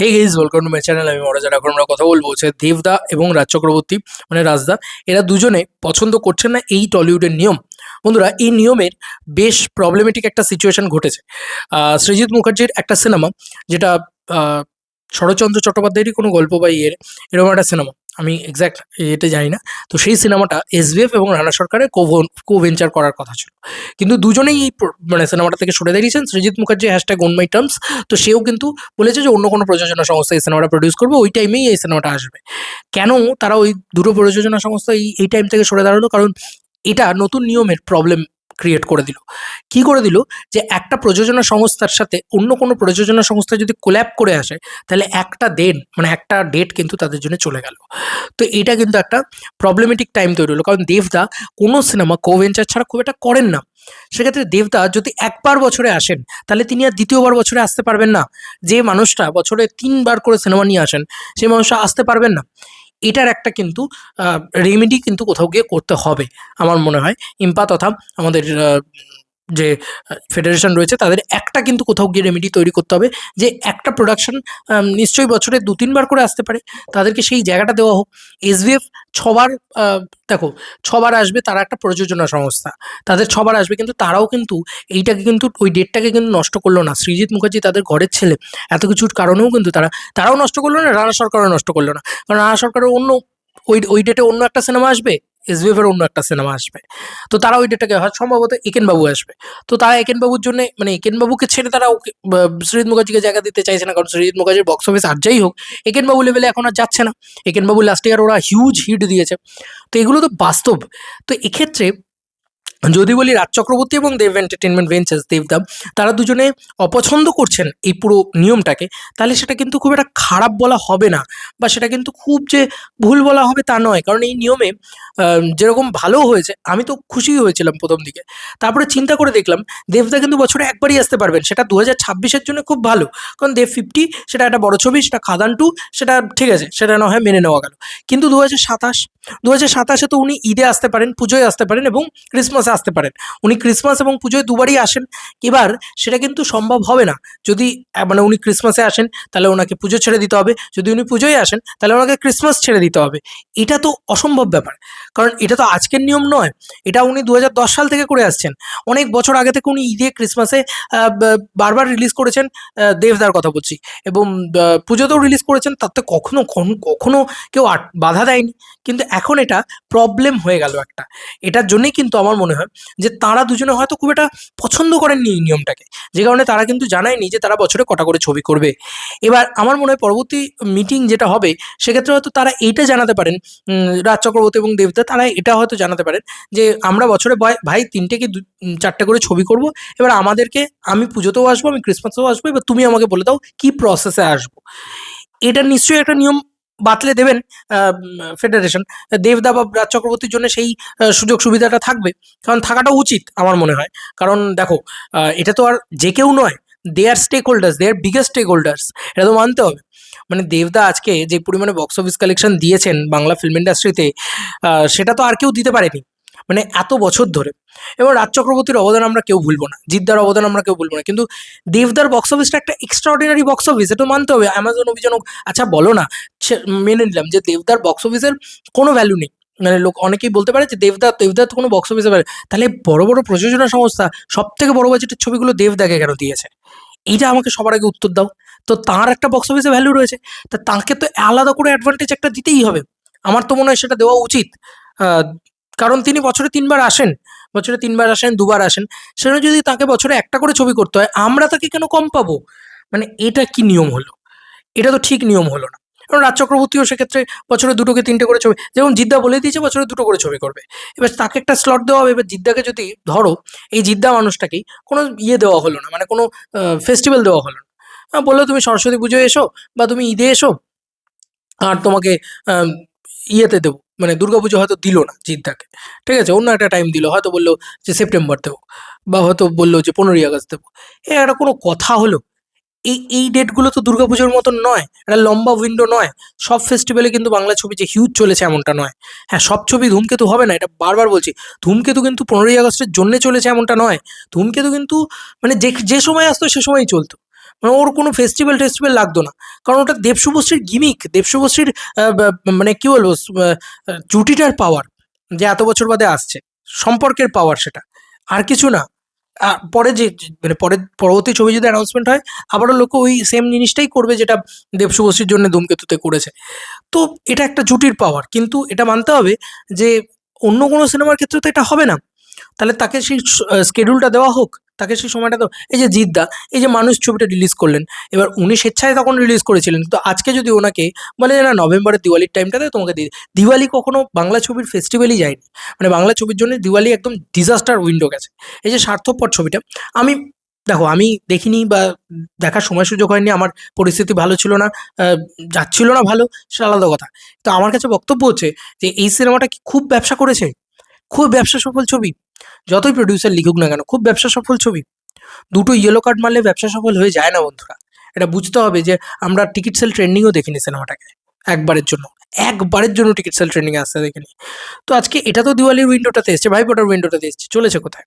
Hey guys welcome to my channel আমি মরাজার এখন আমরা কথা বলব হচ্ছে দেবদা এবং রাজ চক্রবর্তী মানে রাজদা। এরা দুজনে পছন্দ করছেন না এই টলিউডের নিয়ম। বন্ধুরা, এই নিয়মের বেশ প্রবলেমেটিক একটা সিচুয়েশন ঘটেছে। শ্রীজিৎ মুখার্জির একটা সিনেমা যেটা শরৎচন্দ্র চট্টোপাধ্যায়েরই কোনো গল্প বা ইয়ের, এরকম একটা সিনেমা আমি এক্স্যাক্ট এটা জানি না। তো সেই সিনেমাটা এসবিএফ এবং রানা সরকারের কো ভেঞ্চার করার কথা ছিল। কিন্তু দুজনেই এই মানে সিনেমাটা থেকে সরে দাঁড়িয়েছেন। Srijit Mukherjee hashtag on my terms তো সেও কিন্তু বলেছে যে অন্য কোনো প্রযোজনা সংস্থা এই সিনেমাটা প্রডিউস করবে। ওই টাইমেই এই সিনেমাটা আসবে। কেন তারা ওই দুটো প্রযোজনা সংস্থা এই এই টাইম থেকে সরে দাঁড়াল? কারণ এটা নতুন নিয়মের প্রবলেম ক্রিয়েট করে দিল। কি করে দিল? যে একটা প্রযোজনা সংস্থার সাথে অন্য কোনো প্রযোজনা সংস্থা যদি কোল্যাপ করে আসে, তাহলে একটা দিন মানে একটা ডেট কিন্তু তাদের জন্য চলে গেল। তো এটা কিন্তু একটা প্রবলেমেটিক টাইম তৈরি হলো। কারণ দেবদা কোনো সিনেমা কোভেঞ্চার ছাড়া খুব একটা করেন না। সেক্ষেত্রে দেবদা যদি একবার বছরে আসেন, তাহলে তিনি আর দ্বিতীয়বার বছরে আসতে পারবেন না। যে মানুষটা বছরে তিনবার করে সিনেমা নিয়ে আসেন সেই মানুষটা আসতে পারবেন না। এটার একটা কিন্তু রেমেডি কিন্তু কোথাও গিয়ে করতে হবে, আমার মনে হয়। ইম্পা তথা আমাদের যে ফেডারেশন রয়েছে, তাদের একটা কিন্তু কোথাও গিয়ে রেমেডি তৈরি করতে হবে যে, একটা প্রোডাকশন নিশ্চয়ই বছরে দু তিনবার করে আসতে পারে। তাদেরকে সেই জায়গাটা দেওয়া হোক। এসবিএফ ছবার দেখো, ছবার আসবে তারা একটা প্রযোজনা সংস্থা। তাদের ছবার আসবে কিন্তু তারাও কিন্তু এইটাকে কিন্তু, ওই ডেটটাকে কিন্তু নষ্ট করল না। সৃজিৎ মুখার্জি তাদের ঘরের ছেলে। এত কিছুর কারণেও কিন্তু তারা, তারাও নষ্ট করল না, রানা সরকারও নষ্ট করল না। কারণ রানা সরকারের অন্য, ওই ওই ডেটে অন্য একটা সিনেমা আসবে? এসবিএফ এর অন্য একটা সিনেমা আসবে। তো তারা ওই ডেটটাকে হয়, সম্ভবত একেনবাবু আসবে। তো তারা একেনবাবুর জন্য মানে একেনবাবুকে ছেড়ে তারা ওকে সৃজিৎ মুখার্জিকে জায়গা দিতে চাইছে না, কারণ সুজিত মুখার্জির বক্স অফিস আর যাই হোক একেনবাবু লেভেলে এখন আর যাচ্ছে না। একেনবাবু লাস্ট ইয়ার ওরা হিউজ হিট দিয়েছে। তো এগুলো তো বাস্তব। তো এক্ষেত্রে যদি বলি রাজ চক্রবর্তী এবং দেব এন্টারটেনমেন্ট ভেঞ্চার্স দেবদাম তারা দুজনে অপছন্দ করছেন এই পুরো নিয়মটাকে, তাহলে সেটা কিন্তু খুব একটা খারাপ বলা হবে না বা সেটা কিন্তু খুব যে ভুল বলা হবে তা নয়। কারণ এই নিয়মে যেরকম ভালো হয়েছে, আমি তো খুশি হয়েছিলাম প্রথম দিকে। তারপরে চিন্তা করে দেখলাম দেবদা কিন্তু বছরে একবারই আসতে পারবেন। সেটা দু হাজার জন্য খুব ভালো। কারণ দেব ফিফটি সেটা একটা বড় ছবি, সেটা খাদান টু সেটা ঠিক আছে, সেটা না হয় মেনে নেওয়া গেল। কিন্তু দু হাজার সাতাশ দু হাজার সাতাশে তো উনি ঈদে আসতে পারেন, পুজোয় আসতে পারেন এবং ক্রিসমাসে আসতে পারেন। উনি ক্রিসমাস এবং পুজোয় দুবারই আসেন। এবার সেটা কিন্তু সম্ভব হবে না। যদি মানে উনি ক্রিসমাসে আসেন, তাহলে ওনাকে পুজো ছেড়ে দিতে হবে। যদি উনি পুজোয় আসেন, তাহলে ওনাকে ক্রিসমাস ছেড়ে দিতে হবে। এটা তো অসম্ভব ব্যাপার। কারণ এটা তো আজকের নিয়ম নয়। এটা উনি দু হাজার দশ সাল থেকে করে আসছেন। অনেক বছর আগে থেকে উনি ঈদে, ক্রিসমাসে বারবার রিলিজ করেছেন দেবদার কথা বলছি। এবং পুজোতেও রিলিজ করেছেন, তাতে কখনো কখনো কেউ বাধা দেয়নি। কিন্তু এখন এটা প্রবলেম হয়ে গেল একটা। এটার জন্যই কিন্তু আমার মনে হয় যে তারা দুজনে হয়তো খুব একটা পছন্দ করেননি এই নিয়মটাকে। যে কারণে তারা কিন্তু জানায়নি যে তারা বছরে কটা করে ছবি করবে। এবার আমার মনে হয় পরবর্তী মিটিং যেটা হবে, সেক্ষেত্রে হয়তো তারা এইটা জানাতে পারেন রাজ চক্রবর্তী এবং দেবদা তারা এটা হয়তো জানাতে পারেন যে আমরা বছরে ভাই- তিনটে কি চারটে করে ছবি করব, এবার আমাদেরকে আমি পুজোতেও আসব, আমি ক্রিসমাসেও আসব, এবার তুমি আমাকে বলে দাও কি প্রসেসে আসব। এটা নিশ্চয়ই একটা নিয়ম বাতলে দেবেন ফেডারেশন। দেবদা বা রাজ চক্রবর্তীর জন্য সেই সুযোগ সুবিধাটা থাকবে। কারণ থাকাটা উচিত আমার মনে হয়। কারণ দেখো এটা তো আর যে কেউ নয় they are stakeholders they are biggest stakeholders এটা তো মানতে হবে। মানে দেবদা আজকে যে পরিমাণে বক্স অফিস কালেকশন দিয়েছেন বাংলা ফিল্ম ইন্ডাস্ট্রিতে সেটা তো আর কেউ দিতে পারেনি। মানে এত বছর ধরে। এবং রাজ চক্রবর্তীর অবদান আমরা কেউ ভুলবো না, জিদ্দার অবদান আমরা কেউ ভুলবো না। কিন্তু দেবদার বক্স অফিসটা একটা এক্সট্রাঅর্ডিনারি বক্স অফিস এটা মানতে হবে। অ্যামাজন অভিযান আচ্ছা বলো না মেনে নিলাম যে দেবদার বক্স অফিসের কোনো ভ্যালু নেই। মানে লোক অনেকেই বলতে পারে যে দেবদা, দেবদার তো কোনো বক্স অফিসে পারে তাহলে বড় বড় প্রযোজনা সংস্থা সব থেকে বড় বাজেটের ছবিগুলো দেবদাকে কেন দিয়েছে? এইটা আমাকে সবার আগে উত্তর দাও। তো তার একটা বক্স অফিসে ভ্যালু রয়েছে। তা তাকে তো আলাদা করে অ্যাডভান্টেজ একটা দিতেই হবে। আমার তো মনে হয় সেটা দেওয়া উচিত। কারণ তিনি বছরে তিনবার আসেন, বছরে তিনবার আসেন, দুবার আসেন সেটা যদি তাকে বছরে একটা করে ছবি করতে হয়, আমরা তাকে কেন কম পাবো? মানে এটা কি নিয়ম হলো? এটা তো ঠিক নিয়ম হলো না। কারণ রাজ চক্রবর্তীও সেক্ষেত্রে বছরে দুটোকে তিনটে করে ছবি, যেমন জিদ্দা বলে দিয়েছে বছরে দুটো করে ছবি করবে। এবার তাকে একটা স্লট দেওয়া হবে, এবার জিদ্দাকে যদি ধরো, এই জিদ্দা মানুষটাকেই কোনো ইয়ে দেওয়া হলো না মানে কোনো ফেস্টিভ্যাল দেওয়া হলো না। বলল তুমি সরস্বতী পুজোয় এসো বা তুমি ঈদে এসো, আর তোমাকে ইয়েতে দেবো মানে দুর্গাপুজো হয়তো দিল না জিদ্দাকে ঠিক আছে, অন্য একটা টাইম দিল, হয়তো বলল যে সেপ্টেম্বর দেবো, বা হয়তো বলল যে পনেরোই আগস্ট দেবো। এ, একটা কোনো কথা হলো? এই এই ডেটগুলো তো দুর্গাপুজোর মতন নয়, একটা লম্বা উইন্ডো নয়। সব ফেস্টিভ্যালে কিন্তু বাংলা ছবি যে হিউজ চলেছে এমনটা নয়। হ্যাঁ সব ছবি ধূমকেতু হবে না, এটা বারবার বলছি। ধূমকেতু কিন্তু পনেরোই আগস্টের জন্যে চলেছে এমনটা নয়। ধূমকেতু কিন্তু মানে যে যে সময় আসতো সে সময়ই চলতো। মানে ওর কোনো ফেস্টিভ্যাল টেস্টিভ্যাল লাগতো না। কারণ ওটা দেবশুভশ্রীর গিমিক দেবশুভশ্রীর মানে কী বলব জুটিটার পাওয়ার যে এত বছর বাদে আসছে, সম্পর্কের পাওয়ার সেটা। আর কিছু না। পরে যে যে- মানে পরে পরবর্তী ছবি যদি অ্যানাউন্সমেন্ট হয়, আবারও লোক ওই সেম জিনিসটাই করবে যেটা দেবশুভশ্রীর জন্য ধূমকেতুতে করেছে। তো এটা একটা জুটির পাওয়ার কিন্তু এটা মানতে হবে যে অন্য কোনো সিনেমার ক্ষেত্রে তো এটা হবে না। তাহলে তাকে সেই স্কেডিউলটা দেওয়া হোক। তাকে সেই সময়টা তো, এই যে জিদ্দা, এই যে মানুষ ছবিটা রিলিজ করলেন, এবার উনি স্বেচ্ছায় তখন রিলিজ করেছিলেন তো আজকে যদি ওনাকে বলে না নভেম্বরের দিওয়ালির টাইমটাতে তোমাকে দিয়ে। দিওয়ালি কখনো বাংলা ছবির ফেস্টিভ্যালই যায়নি মানে বাংলা ছবির জন্য দিওয়ালি একদম ডিজাস্টার উইন্ডো গেছে, এই যে স্বার্থপর ছবিটা, আমি, দেখো আমি দেখিনি বা দেখার সময় সুযোগ হয়নি, আমার পরিস্থিতি ভালো ছিল না যাচ্ছিল না ভালো, সেটা আলাদা কথা তো আমার কাছে বক্তব্য হচ্ছে যে এই সিনেমাটা কি খুব ব্যবসা করেছে, খুব ব্যবসা সফল ছবি যতই প্রডিউসার লিখুক না কেন, খুব ব্যবসা সফল ছবি। দুটো ইয়েলো কার্ড মারলে ব্যবসা সফল হয়ে যায় না বন্ধুরা। এটা বুঝতে হবে যে আমরা টিকিট সেল ট্রেন্ডিংও দেখিনি সিনেমাটাকে একবারের জন্য। একবারের জন্য টিকিট সেল ট্রেন্ডিংয়ে আসতে দেখিনি। তো আজকে এটা তো দিওয়ালির উইন্ডোটাতে এসছে ভাইফোটার উইন্ডোটাতে এসছে, চলেছে কোথায়?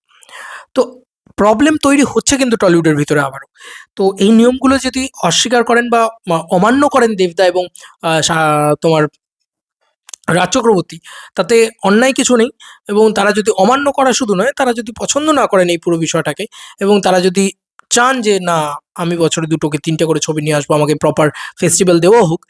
তো প্রবলেম তৈরি হচ্ছে কিন্তু টলিউডের ভিতরে আবারও। তো এই নিয়মগুলো যদি অস্বীকার করেন বা অমান্য করেন দেবদা এবং তোমার রাজ চক্রবর্তী, তাতে অন্যায় কিছু নেই এবং তারা যদি অমান্য করা শুধু নয়, তারা যদি পছন্দ না করেন এই পুরো বিষয়টাকে এবং তারা যদি চান যে, না, আমি বছরে দুটোকে, তিনটে করে ছবি নিয়ে আসব, আমাকে প্রপার ফেস্টিভ্যাল দেওয়া হোক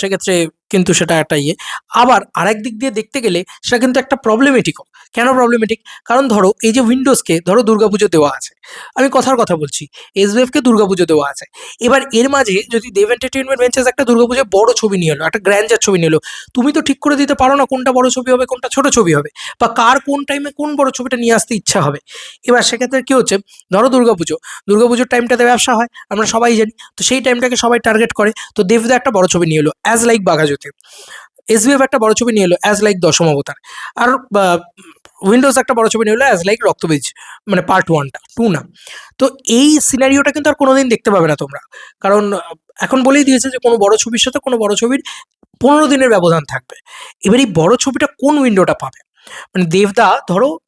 সেক্ষেত্রে কিন্তু সেটা একটা ইয়ে। আবার আরেক দিক দিয়ে দেখতে গেলে সেটা কিন্তু একটা প্রবলেমেটিকও কেন প্রবলেমেটিক কারণ ধরো এই যে উইন্ডোজকে ধরো দুর্গাপুজো দেওয়া আছে। আমি কথার কথা বলছি এসবিএফকে দুর্গাপুজো দেওয়া আছে। এবার এর মাঝে যদি দেব এন্টারটেনমেন্ট ভেঞ্চার্স একটা দুর্গাপুজোয় বড় ছবি নিয়ে এলো, একটা গ্র্যান্ডার ছবি নিয়ে এলো, তুমি তো ঠিক করে দিতে পারো না কোনটা বড় ছবি হবে, কোনটা ছোট ছবি হবে, বা কার কোন টাইমে কোন বড় ছবিটা নিয়ে আসতে ইচ্ছা হবে। এবার সেক্ষেত্রে কি হচ্ছে, ধরো দুর্গাপুজো, দুর্গাপুজোর টাইমটাতে ব্যবসা হয়, আমরা সবাই জানি, তো সেই টাইমটাকে সবাই টার্গেট করে, তো দেবদা একটা বড় ছবি নিয়ে এলো অ্যাজ লাইক বাঘাজ্যোতি এসবিএফ একটা বড় ছবি নিয়ে এলো অ্যাজ লাইক দশম অবতার। আর উইন্ডোজ একটা বড় ছবি নিয়ে এলো অ্যাজ লাইক রক্তবীজ মানে পার্ট ওয়ানটা টু না। তো এই সিনারিওটা কিন্তু আর কোনোদিন দেখতে পাবে না তোমরা। কারণ, এখন বলেই দিয়েছে যে কোনো বড় ছবির সাথে কোনো বড় ছবির পনেরো দিনের ব্যবধান থাকবে। এবার এই বড় ছবিটা কোন উইন্ডোটা পাবে? মানে দেবদা, ধরো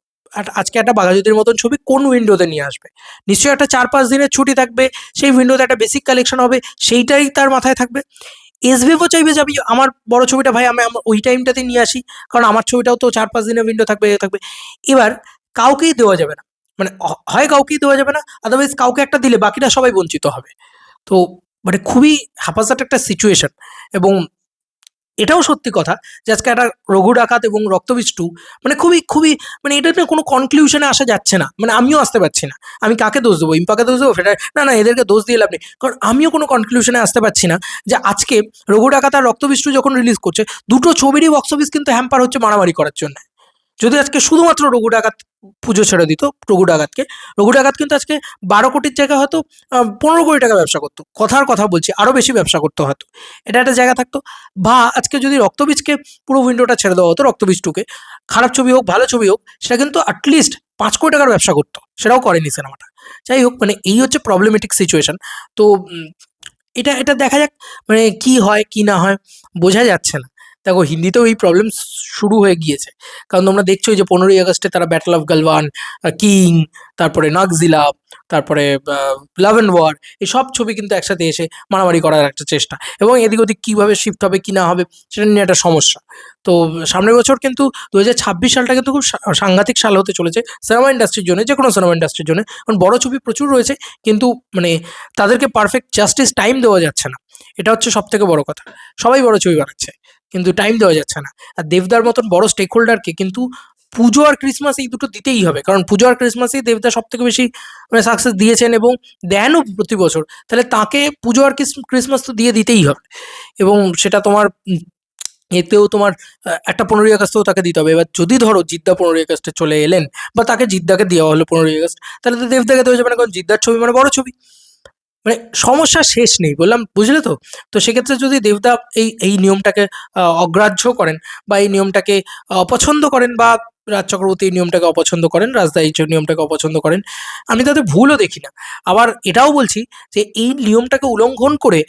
আজকে একটা বাঘাযতীর মতন ছবি কোন উইন্ডোতে নিয়ে আসবে? নিশ্চয়ই একটা চার, পাঁচ দিনের ছুটি থাকবে, সেই উইন্ডোতে একটা বেসিক কালেকশন হবে, সেইটাই তার মাথায় থাকবে। এসভিএফও চাইবে যে আমি আমার বড় ছবিটা ভাই আমি ওই টাইমটাতে নিয়ে আসি। কারণ আমার ছবিটাও তো চার পাঁচ দিনের উইন্ডো থাকবে থাকবে। এবার কাউকেই দেওয়া যাবে না। মানে হয় কাউকেই দেওয়া যাবে না আদারওয়াইজ কাউকে একটা দিলে বাকিরা সবাই বঞ্চিত হবে। তো মানে খুবই হাফাজাট একটা সিচুয়েশন এবং এটাও সত্যি কথা যে আজকে একটা রঘু ডাকাত এবং রক্তবিষ্টু মানে খুবই খুবই মানে এটা নিয়ে কোনো কনক্লিউশনে আসা যাচ্ছে না। মানে আমিও আসতে পারছি না। আমি কাকে দোষ দেবো? ইম্পাকে দোষ দেবো? সেটা না না, এদেরকে দোষ দিয়ে লাভ নেই। কারণ আমিও কোনো কনক্লিউশনে আসতে পারছি না যে আজকে রঘু ডাকাত আর রক্তবিষ্টু যখন রিলিজ করছে, দুটো ছবিরই বক্স অফিস কিন্তু হ্যাম্পার হচ্ছে মারামারি করার জন্য। যদি আজকে শুধুমাত্র রঘু ডাকাত পুজো ছেড়ে দিত, রঘু ডাকাতকে, রঘু ডাকাত কিন্তু আজকে বারো কোটির জায়গায় হয়তো পনেরো কোটি টাকা ব্যবসা করতো। কথার কথা বলছি আরও বেশি ব্যবসা করতে হয়তো। এটা একটা জায়গা থাকতো। বা আজকে যদি রক্তবীজকে পুরো উইন্ডোটা ছেড়ে দেওয়া হতো, রক্তবীজ টুকে, খারাপ ছবি হোক, ভালো ছবি হোক, সেটা কিন্তু অ্যাটলিস্ট পাঁচ কোটি টাকার ব্যবসা করতো। সেটাও করেনি সিনেমাটা। যাই হোক মানে এই হচ্ছে প্রবলেমেটিক সিচুয়েশান তো এটা এটা দেখা যাক মানে কি হয়, কি না হয়, বোঝা যাচ্ছে না। দেখো, হিন্দিতেও এই প্রবলেম শুরু হয়ে গিয়েছে। কারণ তোমরা দেখছ যে পনেরোই আগস্টে তারা ব্যাটল অফ গালওয়ান কিং তারপরে নাগজিলা তারপরে লাভ অ্যান্ড ওয়ার এই সব ছবি কিন্তু একসাথে এসে মারামারি করার একটা চেষ্টা। এবং এদিক ওদিক কীভাবে শিফট হবে, কি না হবে, সেটা নিয়ে একটা সমস্যা। তো, সামনের বছর কিন্তু দু হাজার ছাব্বিশ সালটা কিন্তু খুব সাংঘাতিক সাল হতে চলেছে সিনেমা ইন্ডাস্ট্রির জন্য যে কোনো সিনেমা ইন্ডাস্ট্রির জন্য। কারণ বড় ছবি প্রচুর রয়েছে, কিন্তু মানে তাদেরকে পারফেক্ট জাস্টিস টাইম দেওয়া যাচ্ছে না। এটা হচ্ছে সব থেকে বড় কথা। সবাই বড় ছবি বানাচ্ছে। কিন্তু টাইম দেওয়া যাচ্ছে না। আর দেবদার মতন বড় স্টেক হোল্ডারকে কিন্তু পুজো আর ক্রিসমাস এই দুটো দিতেই হবে। কারণ পুজো আর ক্রিসমাসেই দেবদা সব থেকে বেশি মানে সাকসেস দিয়েছেন এবং দেনও প্রতি বছর। তাহলে তাকে পুজো আর ক্রিসমাস তো দিয়ে দিতেই হবে। এবং সেটা তোমার এতেও তোমার একটা পনেরোই আগস্টেও তাকে দিতে হবে। এবার যদি ধরো জিদ্দা পনেরোই আগস্টে চলে এলেন বা তাকে জিদ্দাকে দেওয়া হলো পনেরোই আগস্ট, তাহলে তো দেবদাকে দেওয়া যাবে না। কারণ জিদ্দার ছবি মানে বড় ছবি। মানে সমস্যা শেষ নেই, বললাম, বুঝলে তো? তো সেক্ষেত্রে যদি দেবদা এই এই নিয়মটাকে অগ্রাহ্য করেন বা এই নিয়মটাকে অপছন্দ করেন বা রাজ চক্রবর্তী এই নিয়মটাকে অপছন্দ করেন রাজদা এই নিয়মটাকে অপছন্দ করেন, আমি তাতে ভুলও দেখি না। আবার এটাও বলছি যে এই নিয়মটাকে উল্লঙ্ঘন করে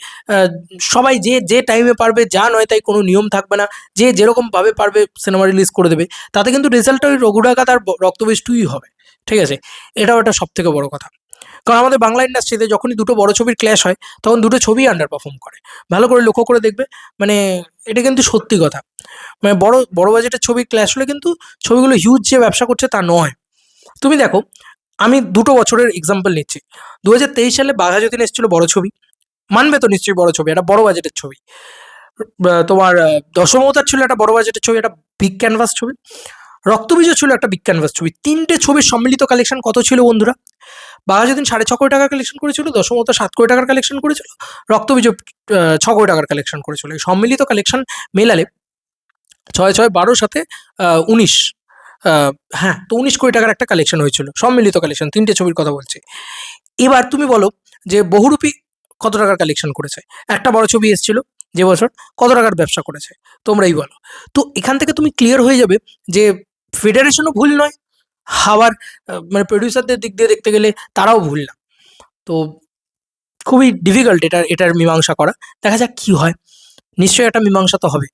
সবাই যে যে টাইমে পারবে, যা নয় তাই কোনো নিয়ম থাকবে না, যে যেরকমভাবে পারবে সিনেমা রিলিজ করে দেবে, তাতে কিন্তু রেজাল্টটা ওই রঘুডাকাত তার ব- রক্তবীজ টুই হবে, ঠিক আছে? এটাও একটা সব থেকে বড় কথা। কারণ আমাদের বাংলা ইন্ডাস্ট্রিতে যখনই দুটো বড় ছবির ক্ল্যাশ হয়, তখন দুটো ছবি আন্ডার পারফর্ম করে। ভালো করে লক্ষ্য করে দেখবে মানে এটা কিন্তু সত্যি কথা। মানে বড় বড় বাজেটের ছবি ক্ল্যাশ হলে কিন্তু ছবিগুলো হিউজ যে ব্যবসা করছে তা নয়। তুমি দেখো, আমি দুটো বছরের এক্সাম্পল নিচ্ছি। দু হাজার তেইশ সালে বাঘা যতীন এসেছিল বড় ছবি। মানবে তো নিশ্চয়ই বড় ছবি, একটা বড় বাজেটের ছবি। তোমার দশমতার ছিল একটা বড় বাজেটের ছবি, একটা বিগ ক্যানভাস ছবি। রক্তবীজ ছিল একটা বিগ ক্যানভাস ছবি। তিনটে ছবির সম্মিলিত কালেকশন কত ছিল বন্ধুরা? বাঘা যতীন সাড়ে ছ কোটি টাকার কালেকশন করেছিল দশমত সাত কোটি টাকার কালেকশন করেছিল রক্তবীজ আহ, ছ কোটি টাকার কালেকশন করেছিল। এই সম্মিলিত কালেকশন মেলালে ছয় ছয় বারোর সাথে উনিশ হ্যাঁ তো উনিশ কোটি টাকার একটা কালেকশন হয়েছিল সম্মিলিত কালেকশন তিনটে ছবির কথা বলছি। এবার তুমি বলো যে বহুরূপী কত টাকার কালেকশন করেছে? একটা বড় ছবি এসেছিল যে বছর কত টাকার ব্যবসা করেছে তোমরাই বলো। তো এখান থেকে তুমি ক্লিয়ার হয়ে যাবে যে ফেডারেশনও ভুল নয় আহ, মানে প্রডিউসারদের দিক দিয়ে দেখতে গেলে তারাও ভুল না। তো খুবই ডিফিকাল্ট এটা এটার মীমাংসা করা। দেখা যাক কি হয়। নিশ্চয়ই একটা মীমাংসা তো হবে।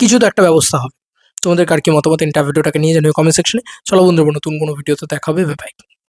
কিছু তো একটা ব্যবস্থা হবে। তোমাদের কার কি মতামত? ইন্টারভিউটাকে নিয়ে জানিও কমেন্ট সেকশনে চলো বন্ধুরা নতুন কোনো ভিডিওতে দেখা হবে। বাই